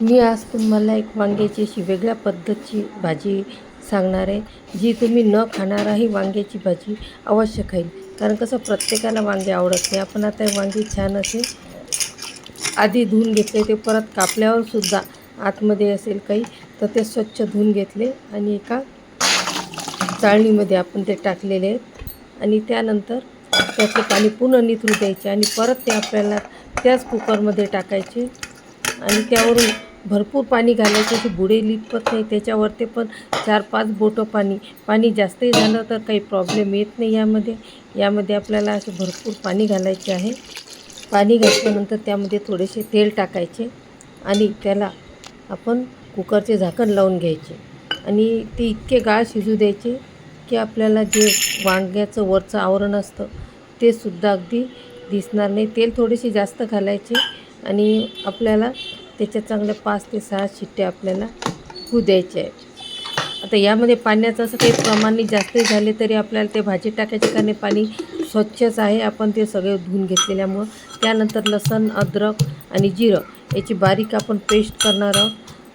मी आज तुम्हाला एक वांग्याची अशी वेगळ्या पद्धतची भाजी सांगणार आहे. जी तुम्ही न खाणाराही वांग्याची भाजी अवश्य खाईल. कारण कसं प्रत्येकाला वांगे आवडत नाही. आपण आता हे वांगे छान असे आधी धुवून घेतले. ते परत कापल्यावर सुद्धा आतमध्ये असेल काही तर ते स्वच्छ धुवून घेतले आणि एका चाळणीमध्ये आपण ते टाकलेले आहेत. आणि त्यानंतर त्याचे पाणी पुन्हा निथरू द्यायचे आणि परत ते आपल्याला त्याच कुकरमध्ये टाकायचे आणि त्यावरून भरपूर पाणी घालायचं अशी बुडे लिपत नाही त्याच्यावरती पण चार पाच बोटं पाणी पाणी जास्तही झालं तर काही प्रॉब्लेम येत नाही यामध्ये. यामध्ये आपल्याला असे भरपूर पाणी घालायचे आहे. पाणी घातल्यानंतर त्यामध्ये थोडेसे तेल टाकायचे आणि त्याला आपण कुकरचे झाकण लावून घ्यायचे. आणि ते इतके गाळ शिजू द्यायचे की आपल्याला जे वांग्याचं वरचं आवरण असतं ते सुद्धा अगदी दिसणार नाही. तेल थोडेसे जास्त घालायचे आणि आपल्याला त्याच्या चांगल्या पाच ते सहा शिट्ट्या आपल्याला होऊ द्यायच्या आहेत. आता यामध्ये पाण्याचं असं काही प्रमाण जास्तही झाले तरी आपल्याला ते भाजी टाकायचे कारण पाणी स्वच्छच आहे. आपण ते सगळे धुवून घेतलेल्यामुळं. त्यानंतर लसण अद्रक आणि जिरं याची बारीक आपण पेस्ट करणार आहोत.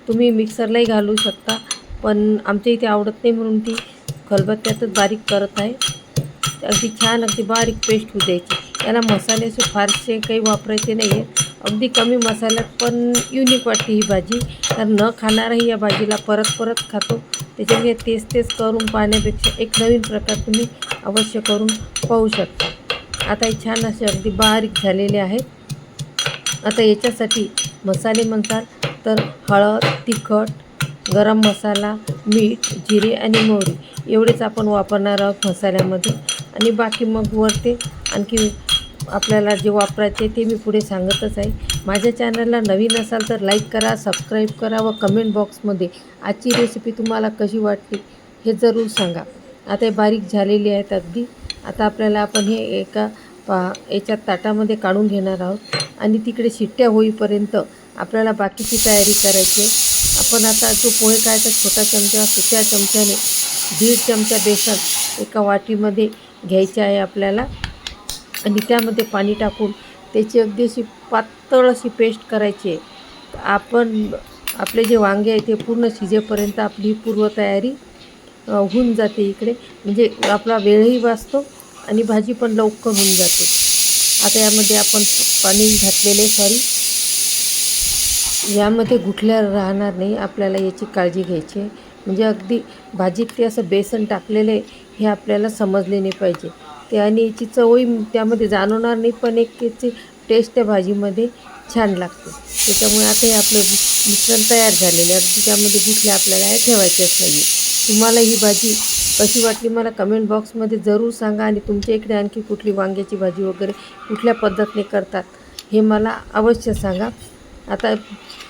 तुम्ही मिक्सरलाही घालू शकता पण आमच्या इथे आवडत नाही म्हणून ती खलबत्त्यातच बारीक करत आहे. अगदी छान अगदी बारीक पेस्ट होऊ द्यायची. याला मसाले असे फारसे काही वापरायचे नाही आहे अगदी कमी मसाल्यात पण युनिक वाटते ही भाजी. कारण न खाणाराही या भाजीला परत परत खातो. त्याच्यामुळे तेच तेच करून पाहण्यापेक्षा एक नवीन प्रकार तुम्ही अवश्य करून पाहू शकता. आता हे छान असे अगदी बारीक झालेले आहेत. आता याच्यासाठी मसाले म्हणतात तर हळद तिखट गरम मसाला मीठ जिरे आणि मोहरी एवढेच आपण वापरणार आहोत मसाल्यामध्ये. आणि बाकी मग वरते आणखी आपल्याला जे वापरायचे ते मी पुढे सांगतच आहे. माझ्या चॅनलला नवीन असाल तर लाईक करा सबस्क्राईब करा व कमेंट बॉक्समध्ये आजची रेसिपी तुम्हाला कशी वाटली हे जरूर सांगा. आता हे बारीक झालेली आहेत अगदी. आता आपल्याला आपण हे एका पा याच्यात ताटामध्ये काढून घेणार आहोत. आणि तिकडे शिट्ट्या होईपर्यंत आपल्याला बाकीची तयारी करायची आहे. आपण आता जो पोहे काढायचा छोटा चमचा सुट्या चमच्याने दीड चमचा बेसन एका वाटीमध्ये घ्यायचे आहे आपल्याला. आणि त्यामध्ये पाणी टाकून त्याची अगदी अशी पातळ अशी पेस्ट करायची. आहे आपण आपले जे वांगे आहे ते पूर्ण शिजेपर्यंत आपली पूर्वतयारी होऊन जाते इकडे. म्हणजे आपला वेळही वाचतो आणि भाजी पण लवकर होऊन जाते. आता यामध्ये आपण पाणी घातलेले सॉरी. यामध्ये गुठल्या राहणार नाही आपल्याला याची काळजी घ्यायची आहे. म्हणजे अगदी भाजीत ते असं बेसन टाकलेलं आहे हे आपल्याला समजले नाही पाहिजे. ते आणि याची चवही त्यामध्ये जाणवणार नाही पण एक त्याची टेस्ट त्या भाजीमध्ये छान लागते. त्याच्यामुळे आता हे आपलं मिश्रण तयार झालेले अगदी त्यामध्ये गुठल्या आपल्याला ठेवायचे ठेवायचेच नाही तुम्हाला ही भाजी कशी वाटली मला कमेंट बॉक्समध्ये जरूर सांगा आणि तुमच्या इकडे आणखी कुठली वांग्याची भाजी वगैरे कुठल्या पद्धतीने करतात हे मला अवश्य सांगा. आता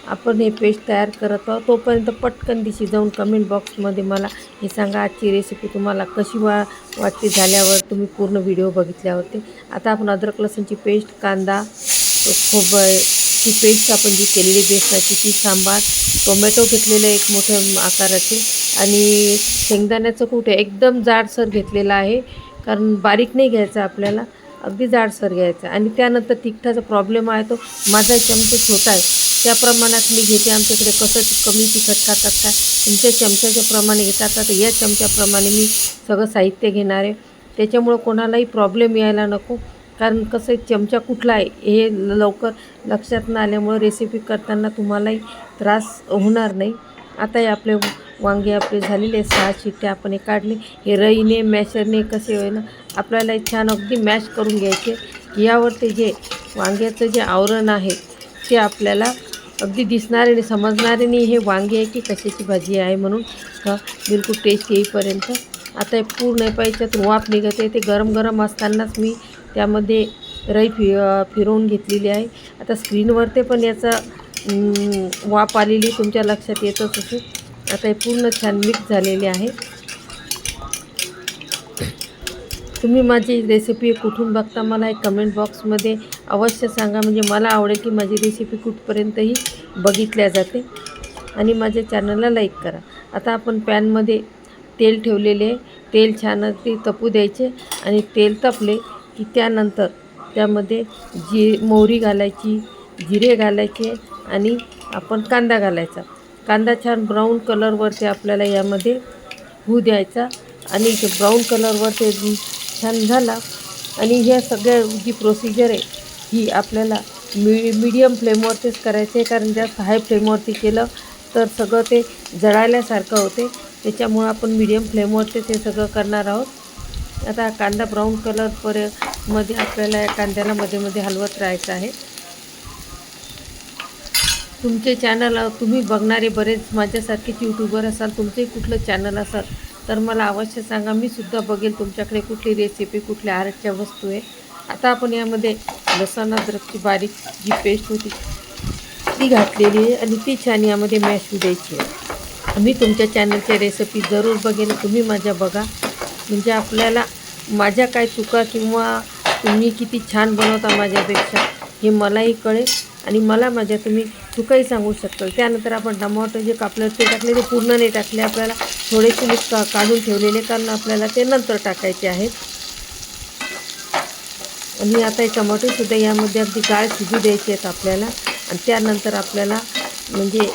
आपण हे पेस्ट तयार करत आहोत. तोपर्यंत पटकन दिशी जाऊन कमेंट बॉक्समध्ये मला हे सांगा आजची रेसिपी तुम्हाला कशी वा वाटते झाल्यावर तुम्ही पूर्ण व्हिडिओ बघितल्यावरती. आता आपण अद्रक लसूणची पेस्ट कांदा खोबरची पेस्ट आपण जी केलेली बेसनाची ती सांबार टोमॅटो घेतलेलं एक मोठं आकाराचे आणि शेंगदाण्याचं कुठे एकदम जाडसर घेतलेलं आहे कारण बारीक नाही घ्यायचं आपल्याला. अगदी जाडसर घ्यायचा. आणि त्यानंतर तिखटाचा प्रॉब्लेम आहे तो माझा चमचा छोटा आहे. त्या प्रमाणात मी घेते. आमच्याकडे कसं कमी तिखट खातात का? तुमच्या चमच्याच्या प्रमाणे घेतात तर या चमच्याप्रमाणे मी सगळं साहित्य घेणार आहे. त्याच्यामुळं कोणालाही प्रॉब्लेम यायला नको. कारण कसं आहे चमचा कुठला आहे हे लवकर लक्षात न आल्यामुळं रेसिपी करताना तुम्हालाही त्रास होणार नाही. आता हे आपले वांगे आपले झालेले सहा शिट्टे आपण हे काढले. हे रईने मॅशरने कसे होईल आपल्याला छान अगदी मॅश करून घ्यायचे. यावरती जे वांग्याचं जे आवरण आहे ते आपल्याला अगदी दिसणारे आणि समजणारे नाही हे वांगे आहे की कशाची भाजी आहे म्हणून. का बिलकुल टेस्ट येईपर्यंत. आता हे पूर्ण याच्यातून वाफ निघते ते गरम गरम असतानाच मी त्यामध्ये रई फि फिरवून घेतलेली आहे. आता स्क्रीनवर ते पण याचा वाप वाफ आलेली तुमच्या लक्षात येतच असेल. आता हे पूर्ण छान मिक्स झालेले आहे. तुम्ही माझी रेसिपी कुठून बघता मला एक कमेंट बॉक्समध्ये अवश्य सांगा. म्हणजे मला आवडेल की माझी रेसिपी कुठपर्यंतही बघितल्या जाते. आणि माझ्या चॅनलला लाईक करा. आता आपण पॅनमध्ये तेल ठेवलेले आहे. तेल छान ते तपू द्यायचे आणि तेल तपले की त्यानंतर त्यामध्ये जी मोहरी घालायची जिरे घालायचे आणि आपण कांदा घालायचा. कांदा छान ब्राऊन कलरवरती आपल्याला यामध्ये होऊ द्यायचा. आणि ते ब्राऊन कलरवर ते छान झाला. आणि ह्या सगळ्या जी प्रोसिजर आहे ही आपल्याला मी मीडियम फ्लेमवरतीच करायचं आहे. कारण जास्त हाय फ्लेमवरती केलं तर सगळं ते जळायल्यासारखं होते. त्याच्यामुळं आपण मीडियम फ्लेमवरतीच हे सगळं करणार आहोत. आता कांदा ब्राऊन कलरपर्यंत मध्ये आपल्याला या कांद्याला मध्ये मध्ये हलवत राहायचं आहे. तुमचे चॅनल तुम्ही बघणारे बरेच माझ्यासारखेच यूट्यूबर असाल तुमचंही कुठलं चॅनल असाल तर मला अवश्य सांगा. मी सुद्धा बघेल तुमच्याकडे कुठली रेसिपी कुठल्या आरटच्या वस्तू आहे. आता आपण यामध्ये लसण अद्रकची बारीक जी पेस्ट होती ती घातलेली आहे आणि ती छान यामध्ये मॅश होऊ द्यायची आहे. मी तुमच्या चॅनलच्या रेसिपी जरूर बघेन तुम्ही माझ्या बघा. म्हणजे आपल्याला माझ्या काय चुका किंवा तुम्ही किती छान बनवता माझ्यापेक्षा हे मलाही कळेल आणि मला माझ्या तुम्ही चुकाही सांगू शकतो त्यानंतर आपण टमाटर जे कापलं ते टाकले ते पूर्ण नाही टाकले. आपल्याला थोडेसे मी का काढून ठेवलेले कारण आपल्याला ते नंतर टाकायचे आहेत आणि आता हे टमाटोसुद्धा यामध्ये अगदी गाळ शिजू द्यायची आहेत आपल्याला. आणि त्यानंतर आपल्याला म्हणजे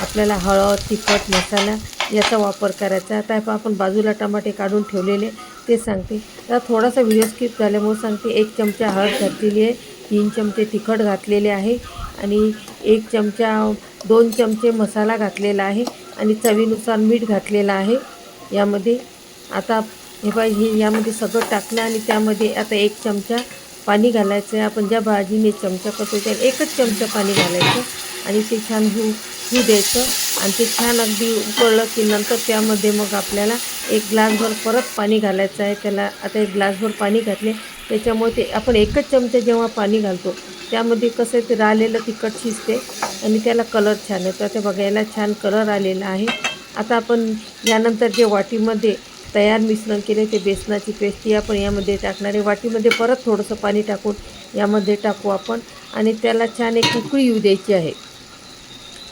आपल्याला हळद तिखट मसाला याचा वापर करायचा. आता आपण बाजूला टमाटे काढून ठेवलेले ते सांगते. आता थोडासा व्हिडिओ स्किप झाल्यामुळे सांगते. एक चमचा हळद घातलेली आहे. तीन चमचे तिखट घातलेले आहे आणि एक चमचा दोन चमचे मसाला घातलेला आहे आणि चवीनुसार मीठ घातलेलं आहे. यामध्ये आता हे पाहिजे हे यामध्ये सगळं टाकलं आणि त्यामध्ये आता एक चमचा पाणी घालायचं आहे. आपण ज्या भाजीने चमचा करतो त्या एकच चमचा पाणी घालायचं आणि ते छान होऊ होऊ द्यायचं. आणि ते छान अगदी उकळलं की नंतर त्यामध्ये मग आपल्याला एक ग्लासभर परत पाणी घालायचं आहे. त्याला आता एक ग्लासभर पाणी घातले त्याच्यामुळे ते आपण एकच चमचा जेव्हा पाणी घालतो त्यामध्ये कसं आहे ते राहिलेलं तिखट शिजते आणि त्याला कलर छान येतो. आता बघायला छान कलर आलेला आहे. आता आपण यानंतर जे वाटीमध्ये तयार मिश्रण केले ते बेसनाची पेस्ट ती आपण यामध्ये टाकणार आहे. वाटीमध्ये परत थोडंसं पाणी टाकून यामध्ये टाकू आपण आणि त्याला छान एक उकळी येऊ द्यायची आहे.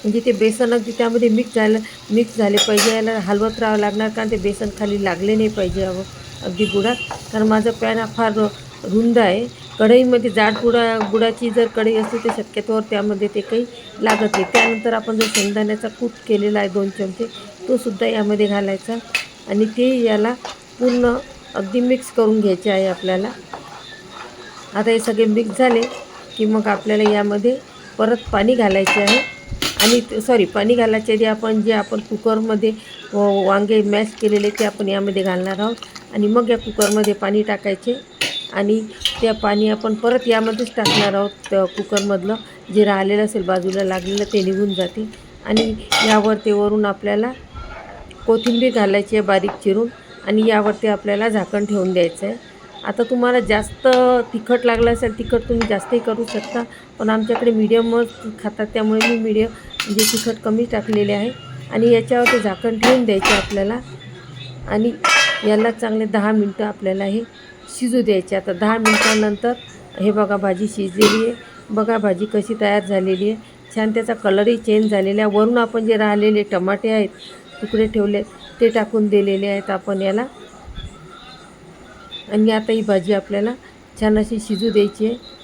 म्हणजे ते बेसन अगदी त्यामध्ये मिक्स झालं मिक्स झाले पाहिजे. याला हलवत राहावं लागणार कारण ते बेसन खाली लागले नाही पाहिजे हवं अगदी गुडात कारण माझा पॅन हा फार रुंद आहे. कढईमध्ये जाड बुडा बुडाची जर कढई असते तर शक्यतोवर त्यामध्ये ते काही लागत नाही. त्यानंतर आपण जो शेंगदाण्याचा कूट केलेला आहे दोन चमचे तो सुद्धा यामध्ये घालायचा. आणि ते याला पूर्ण अगदी मिक्स करून घ्यायचे आहे आपल्याला. आता हे सगळे मिक्स झाले की मग आपल्याला यामध्ये परत पाणी घालायचे आहे. आणि सॉरी पाणी घालायच्या आधी आपण जे आपण कुकरमध्ये व- वांगे मॅश केलेले ते आपण यामध्ये घालणार आहोत. आणि मग या कुकरमध्ये पाणी टाकायचे. आणि त्या पाणी आपण परत यामध्येच टाकणार आहोत त्या कुकरमधलं. जे राहिलेलं असेल बाजूला लागलेलं ते निघून जाते. आणि यावर ते वरून आपल्याला कोथिंबीर घालायची आहे बारीक चिरून. आणि यावरती आपल्याला झाकण ठेवून द्यायचं आहे आता तुम्हाला जास्त तिखट लागलं असेल तिखट तुम्ही जास्तही करू शकता. पण आमच्याकडे मीडियमच खातात त्यामुळे मी मीडियम म्हणजे तिखट कमी टाकलेले आहे. आणि याच्यावर ते झाकण ठेवून द्यायचे आपल्याला. आणि याला चांगले दहा मिनटं आपल्याला हे शिजू द्यायचे. आता दहा मिनटानंतर हे बघा भाजी शिजलेली आहे. बघा भाजी कशी तयार झालेली आहे. छान त्याचा कलरही चेंज झालेला आहे. वरून आपण जे राहिलेले टमाटे आहेत तुकडे ठेवले ते टाकून दिलेले आहेत आपण याला. आणि आता ही भाजी आपल्याला छान अशी शिजू द्यायची आहे.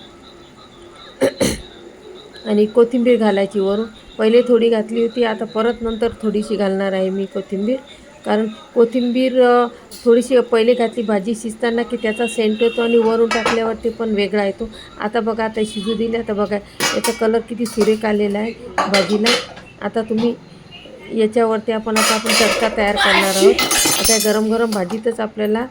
आणि कोथिंबीर घालायची वरून. पहिले थोडी घातली होती आता परत नंतर थोडीशी घालणार आहे मी कोथिंबीर. कारण कोथिंबीर थोडीशी पहिले घातली भाजी शिजताना की त्याचा सेंट येतो आणि वरून टाकल्यावरती पण वेगळा येतो. आता बघा आता शिजू दिले आता बघा याचा कलर किती सुरेख आलेला आहे भाजीला. आता तुम्ही याच्यावरती आपण आता आपण तडका तयार करणार आहोत. आता गरम गरम भाजीतच आपल्याला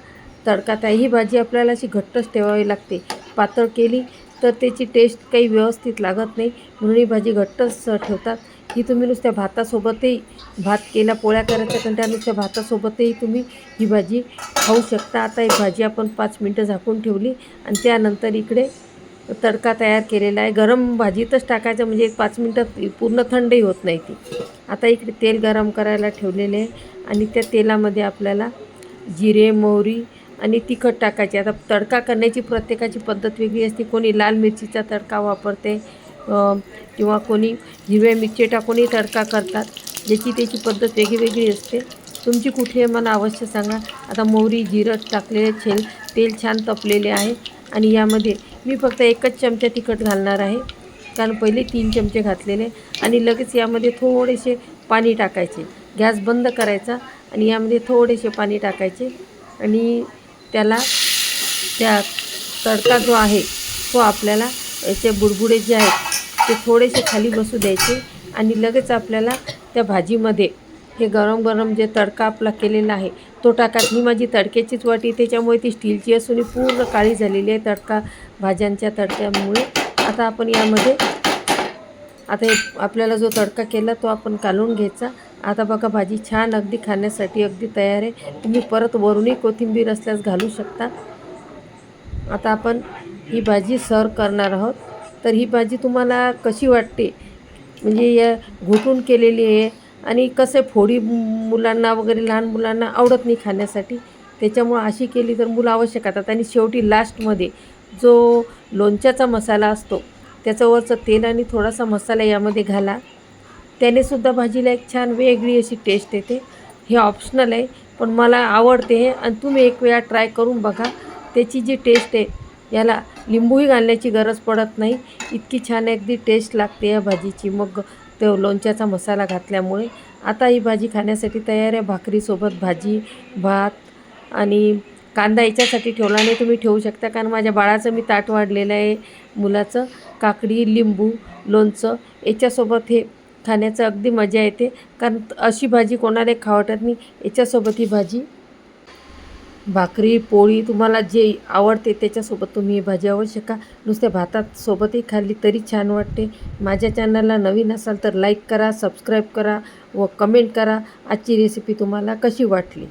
तडका तयार ही भाजी आपल्याला अशी घट्टच ठेवावी लागते. पातळ केली तर त्याची टेस्ट काही व्यवस्थित लागत नाही. म्हणून ही भाजी घट्टच ठेवतात. ही तुम्ही नुसत्या भातासोबतही भात केला पोळ्या करायच्या पण त्या नुसत्या भातासोबतही तुम्ही ही भाजी खाऊ शकता. आता ही भाजी आपण पाच मिनटं झाकून ठेवली आणि त्यानंतर इकडे तडका तयार केलेला आहे. गरम भाजीतच टाकायचं म्हणजे एक पाच मिनटं पूर्ण थंडही होत नाही ती. आता इकडे तेल गरम करायला ठेवलेले आहे आणि त्या तेलामध्ये आपल्याला जिरे मोहरी आणि तिखट टाकायचे. आता तडका करण्याची प्रत्येकाची पद्धत वेगळी असते. कोणी लाल मिरचीचा तडका वापरते किंवा कोणी हिरव्या मिरची टाकूनही तडका करतात ज्याची त्याची पद्धत वेगळीवेगळी वेगळी असते. तुमची कुठली आहे मला अवश्य सांगा. आता मोहरी जिरं टाकलेले छेल तेल छान तपलेले आहे आणि यामध्ये मी फक्त एकच चमचा तिखट घालणार आहे. कारण पहिले तीन चमचे घातलेले आणि लगेच यामध्ये थोडेसे पाणी टाकायचे. गॅस बंद करायचा आणि यामध्ये थोडेसे पाणी टाकायचे आणि त्याला त्या तडका जो आहे तो आपल्याला याचे बुडबुडे जे आहेत ते थोडेसे खाली बसू द्यायचे आणि लगेच आपल्याला त्या भाजीमध्ये हे गरम गरम जे तडका आपला केलेला आहे तो टाकात ही माझी तडक्याचीच वाटी त्याच्यामुळे ती स्टीलची असून पूर्ण काळी झालेली आहे तडका भाज्यांच्या तडक्यामुळे. आता आपण यामध्ये आता हे आपल्याला जो तडका केला तो आपण काढून घ्यायचा. आता बघा भाजी छान अगदी खाण्यासाठी अगदी तयार आहे. तुम्ही परत वरूनही कोथिंबीर असल्यास घालू शकता. आता आपण ही भाजी सर्व करणार आहोत. तर ही भाजी तुम्हाला कशी वाटते? म्हणजे या घुटून केलेली आहे आणि कसं फोडी मुलांना वगैरे लहान मुलांना आवडत नाही खाण्यासाठी. त्याच्यामुळं अशी केली तर मुलं आवश्यक खातात. आणि शेवटी लास्टमध्ये जो लोणच्याचा मसाला असतो त्याच्यावरचं तेल आणि थोडासा मसाला यामध्ये घाला. त्याने सुद्धा भाजीला एक छान वेगळी अशी टेस्ट येते. हे ऑप्शनल आहे पण मला आवडते हे. आणि तुम्ही एक वेळा ट्राय करून बघा. त्याची जी टेस्ट आहे याला लिंबूही घालण्याची गरज पडत नाही. इतकी छान अगदी टेस्ट लागते या भाजीची. मग तो लोणच्याचा मसाला घातल्यामुळे आता ही भाजी खाण्यासाठी तयार आहे. भाकरीसोबत भाजी भात आणि कांदा याच्यासाठी ठेवला नाही तुम्ही ठेवू शकता. कारण माझ्या बाळाचं मी ताट वाढलेलं आहे. मुलाचं काकडी लिंबू लोणचं याच्यासोबत हे खाण्याचं अगदी मजा येते. कारण अशी भाजी कोणाला खावं नाही. याच्यासोबत ही भाजी भाकरी पोळी तुम्हाला जे आवडते त्याच्यासोबत तुम्ही भाजी अवश्य खा नुसत्या भातात सोबतही खाल्ली तरी छान वाटते. माझ्या चॅनलला नवीन असाल तर लाईक करा सबस्क्राईब करा व कमेंट करा. आजची रेसिपी तुम्हाला कशी वाटली?